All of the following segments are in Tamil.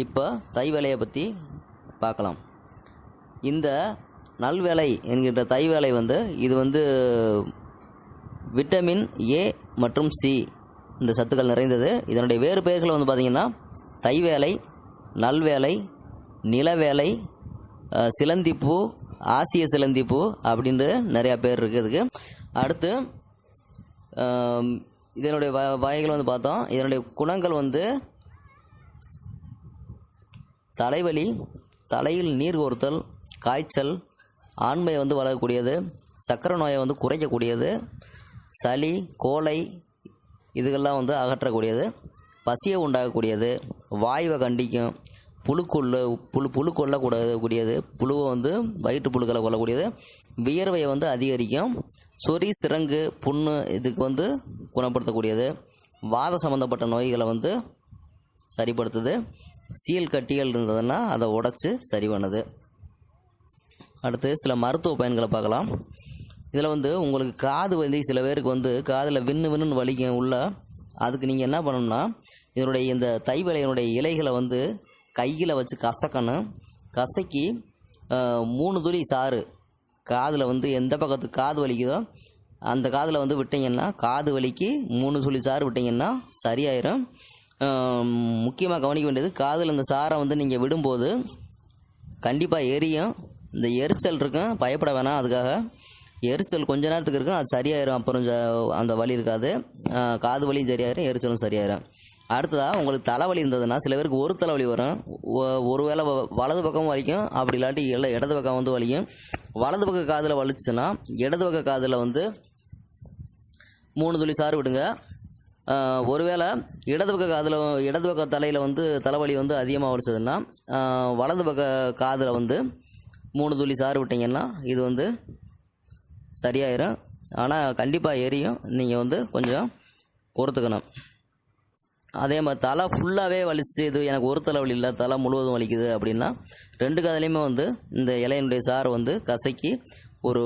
இப்போ தை வேலையை பற்றி பார்க்கலாம். இந்த நல்வேலை என்கின்ற தை வேலை வந்து இது வந்து விட்டமின் ஏ மற்றும் சி இந்த சத்துக்கள் நிறைந்தது. இதனுடைய வேறு பெயர்கள் வந்து பார்த்திங்கன்னா தைவேலை நல்வேலை நிலவேலை சிலந்திப்பூ ஆசிய சிலந்திப்பூ அப்படின்ற நிறையா பேர் இருக்குது இதுக்கு. அடுத்து இதனுடைய வ வகைகள் வந்து பார்த்தோம். இதனுடைய குணங்கள் வந்து தலைவலி தலையில் நீர் கோர்த்தல் காய்ச்சல் ஆண்மை வந்து வளரக்கூடியது சக்கரை நோயை வந்து குறைக்கக்கூடியது சளி கோலை இதுகெல்லாம் வந்து அகற்றக்கூடியது பசியை உண்டாகக்கூடியது வாய்வை கண்டிக்கும் புழுக்கொள்ள புழு புழு கொல்லக்கூடக்கூடியது புழுவை வந்து வயிற்று புழுக்களை கொள்ளக்கூடியது வியர்வையை வந்து அதிகரிக்கும் சொறி சிரங்கு புண்ணு இதுக்கு வந்து குணப்படுத்தக்கூடியது வாத சம்மந்தப்பட்ட நோய்களை வந்து சரிப்படுத்துது சீல் கட்டிகள் இருந்ததுன்னா அதை உடச்சி சரி பண்ணுது. அடுத்து சில மருத்துவ பயன்களை பார்க்கலாம். இதில் வந்து உங்களுக்கு காது வலி சில பேருக்கு வந்து காதில் விண்ணு விண்ணுன்னு வலிக்கும் உள்ள அதுக்கு நீங்கள் என்ன பண்ணணும்னா இதனுடைய இந்த தைவலையினுடைய இலைகளை வந்து கையில் வச்சு கசக்கணும். கசக்கி மூணு துளி சாறு காதில் வந்து எந்த பக்கத்து காது வலிக்குதோ அந்த காதில் வந்து விட்டிங்கன்னா காது வலிக்கு மூணு துளி சாறு விட்டிங்கன்னா சரியாயிரும். முக்கியமாக கவனிக்க வேண்டியது காதில் இந்த சாரை வந்து நீங்கள் விடும்போது கண்டிப்பாக எரியும். இந்த எரிச்சல் இருக்கும். பயப்பட வேணாம் அதுக்காக. எரிச்சல் கொஞ்ச நேரத்துக்கு இருக்கும். அது சரியாயிரும். அப்புறம் அந்த வலி இருக்காது. காது வலியும் சரியாயிரும். எரிச்சலும் சரியாயிரும். அடுத்ததாக உங்களுக்கு தலைவலி இருந்ததுன்னா சில பேருக்கு ஒரு தலைவலி வரும். ஒரு வேளை வ- வலது பக்கம் வலிக்கும். அப்படி இல்லாட்டி இல்லை இடது பக்கம் வந்து வலிக்கும் வலது பக்க காதில் வலிச்சுன்னா இடது பக்க காதில் வந்து மூணு துளி சாறு விடுங்க. ஒருவேளை இடது பக்க காதில் இடது பக்க தலையில் வந்து தலைவலி வந்து அதிகமாக வலிச்சதுன்னா வலது பக்க காதில் வந்து மூணு துளி சாறு விட்டிங்கன்னா இது வந்து சரியாயிரும். ஆனால் கண்டிப்பாக எரியும். நீங்கள் வந்து கொஞ்சம் பொறுத்துக்கணும். அதே மாதிரி தலை ஃபுல்லாகவே வலிச்சு இது எனக்கு ஒரு தலை வலி இல்லை தலை முழுவதும் வலிக்குது அப்படின்னா ரெண்டு காதுலையுமே வந்து இந்த இலையினுடைய சாறு வந்து கசக்கி ஒரு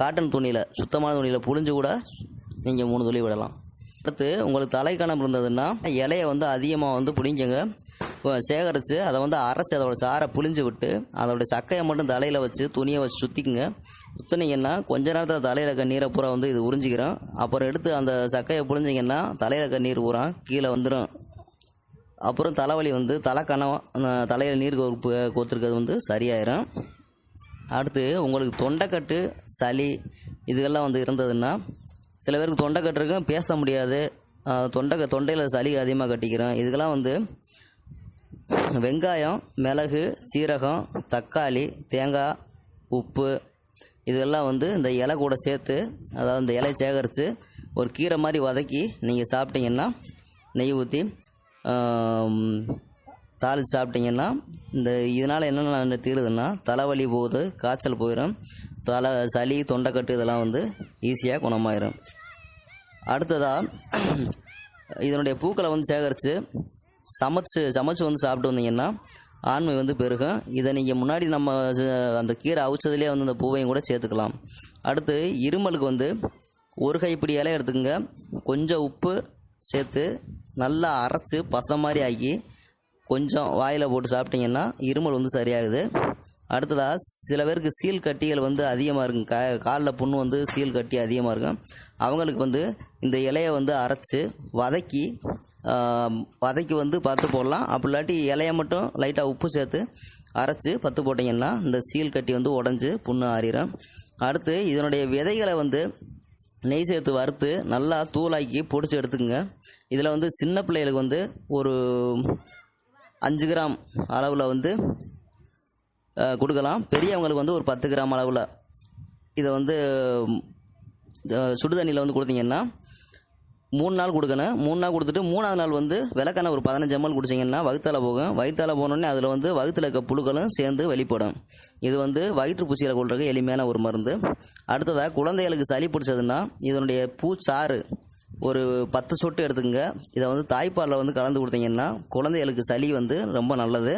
காட்டன் துணியில் சுத்தமான துணியில் புழிஞ்சு கூட நீங்கள் மூணு துளி விடலாம். அடுத்து உங்களுக்கு தலைக்கணம் இருந்ததுன்னா இலையை வந்து அதிகமாக வந்து பிடிங்குங்க சேகரித்து அதை வந்து அரைச்சி அதோட சாறை புளிஞ்சு விட்டு அதோட சக்கையை மட்டும் தலையில் வச்சு துணியை வச்சு சுற்றிக்குங்க சுற்றினீங்கன்னா கொஞ்ச நேரத்தில் தலையில் இருக்க நீரை பூரா வந்து இது உறிஞ்சிக்கிறோம். அப்புறம் எடுத்து அந்த சக்கையை புளிஞ்சிங்கன்னா தலையில் இருக்க நீர் பூரா கீழே வந்துடும் அப்புறம் தலைவலி வந்து தலைக்கணம் தலையில் நீர் கோத்துருக்கிறது வந்து சரியாயிரும். அடுத்து உங்களுக்கு தொண்டைக்கட்டு சளி இதுகெல்லாம் வந்து இருந்ததுன்னா சில பேருக்கு தொண்டை இருக்கும் பேச முடியாது. தொண்டை தொண்டையில் சளி அதிகமாக கட்டிக்கிறோம். இதுக்கெல்லாம் வந்து வெங்காயம் மிளகு சீரகம் தக்காளி தேங்காய் உப்பு இதெல்லாம் வந்து இந்த இலை கூட சேர்த்து அதாவது இந்த இலையை சேகரித்து ஒரு கீரை மாதிரி வதக்கி நீங்கள் சாப்பிட்டீங்கன்னா நெய் ஊற்றி தாளித்து சாப்பிட்டீங்கன்னா இந்த இதனால் என்னென்ன தீருதுன்னா தலைவலி போகுது காய்ச்சல் போயிடும் தலை சளி தொண்டைக்கட்டு இதெல்லாம் வந்து ஈஸியாக குணமாயிரும். அடுத்ததாக இதனுடைய பூக்களை வந்து சேகரித்து சமைச்சு சமைச்சு வந்து சாப்பிட்டு வந்தீங்கன்னா ஆண்மை வந்து பெருகும். இதை நீங்கள் முன்னாடி நம்ம அந்த கீரை அவிச்சதுலேயே வந்து அந்த பூவையும் கூட சேர்த்துக்கலாம். அடுத்து இருமலுக்கு வந்து ஒரு கைப்பிடி இலை எடுத்துக்கங்க. கொஞ்சம் உப்பு சேர்த்து நல்லா அரைச்சி பசை மாதிரி ஆக்கி கொஞ்சம் வாயில் போட்டு சாப்பிட்டீங்கன்னா இருமல் வந்து சரியாகுது. அடுத்ததாக சில பேருக்கு சீல் கட்டிகள் வந்து அதிகமாக இருக்கும். கா காலில் புண்ணு வந்து சீல் கட்டி அதிகமாக இருக்கும். அவங்களுக்கு வந்து இந்த இலையை வந்து அரைச்சி வதக்கி வதக்கி வந்து பார்த்து போடலாம். அப்படி இல்லாட்டி இலையை மட்டும் லைட்டாக உப்பு சேர்த்து அரைச்சி பத்து போட்டிங்கன்னா இந்த சீல் கட்டி வந்து உடஞ்சி புண்ணு ஆறிடும் அடுத்து இதனுடைய விதைகளை வந்து நெய் சேர்த்து வறுத்து நல்லா தூளாக்கி பொடிச்சு எடுத்துக்கோங்க. இதில் வந்து சின்ன பிள்ளைகளுக்கு வந்து ஒரு அஞ்சு கிராம் அளவில் வந்து கொடுக்கலாம். பெரியவங்களுக்கு வந்து ஒரு பத்து கிராம் அளவில். இதை வந்து சுடுதண்ணியில் வந்து கொடுத்தீங்கன்னா மூணு நாள் கொடுக்கணும். மூணு நாள் கொடுத்துட்டு மூணாவது நாள் வந்து விளக்கான ஒரு பதினஞ்சு எம்எல் குடிச்சிங்கன்னா வகுத்தால போகும். வயிற்றால போனோடனே அதில் வந்து வகுத்தில் இருக்க புழுக்களும் சேர்ந்து வெளிப்படும். இது வந்து வயிற்று பூச்சியில் கொள்றதுக்கு எளிமையான ஒரு மருந்து. அடுத்ததாக குழந்தைகளுக்கு சளி பிடிச்சதுன்னா இதனுடைய பூச்சாறு ஒரு பத்து சொட்டு எடுத்துக்கங்க. இதை வந்து தாய்ப்பாலில் வந்து கலந்து கொடுத்தீங்கன்னா குழந்தைகளுக்கு சளி வந்து ரொம்ப நல்லது.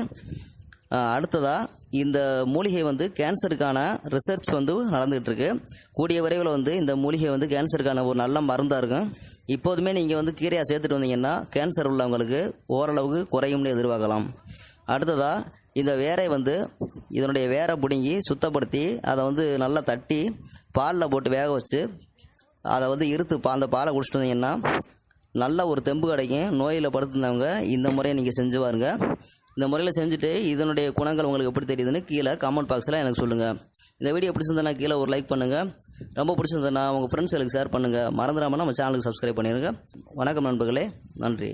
அடுத்ததாக இந்த மூலிகை வந்து கேன்சருக்கான ரிசர்ச் வந்து நடந்துகிட்டு இருக்கு கூடிய விரைவில் வந்து இந்த மூலிகை வந்து கேன்சருக்கான ஒரு நல்ல மருந்தாக இருக்கும். இப்போதுமே நீங்கள் வந்து கீரையாக சேர்த்துட்டு வந்தீங்கன்னா கேன்சர் உள்ளவங்களுக்கு ஓரளவுக்கு குறையும்னு எதிர்பார்க்கலாம். அடுத்ததாக இந்த வேரை வந்து இதனுடைய வேரை பிடுங்கி சுத்தப்படுத்தி அதை வந்து நல்லா தட்டி பாலில் போட்டு வேக வச்சு அதை வந்து இருத்து பா அந்த பாலை குடிச்சிட்டு வந்தீங்கன்னா நல்ல ஒரு தெம்பு கிடைக்கும். நோயில் படுத்திருந்தவங்க இந்த முறையை நீங்கள் செஞ்சு பாருங்க. இந்த முறையில் செஞ்சுட்டு இதனுடைய குணங்கள் உங்களுக்கு எப்படி தெரியுதுன்னு கீழே கமெண்ட் பாக்ஸில் எனக்கு சொல்லுங்கள் இந்த வீடியோ பிடிச்சிருந்தனா கீழே ஒரு லைக் பண்ணுங்கள் ரொம்ப பிடிச்சிருந்தனா உங்கள் ஃப்ரெண்ட்ஸ்களுக்கு ஷேர் பண்ணுங்கள் மறந்துடாமல் நம்ம சேனலுக்கு சப்ஸ்கிரைப் பண்ணிடுங்க வணக்கம் நண்பர்களே. நன்றி.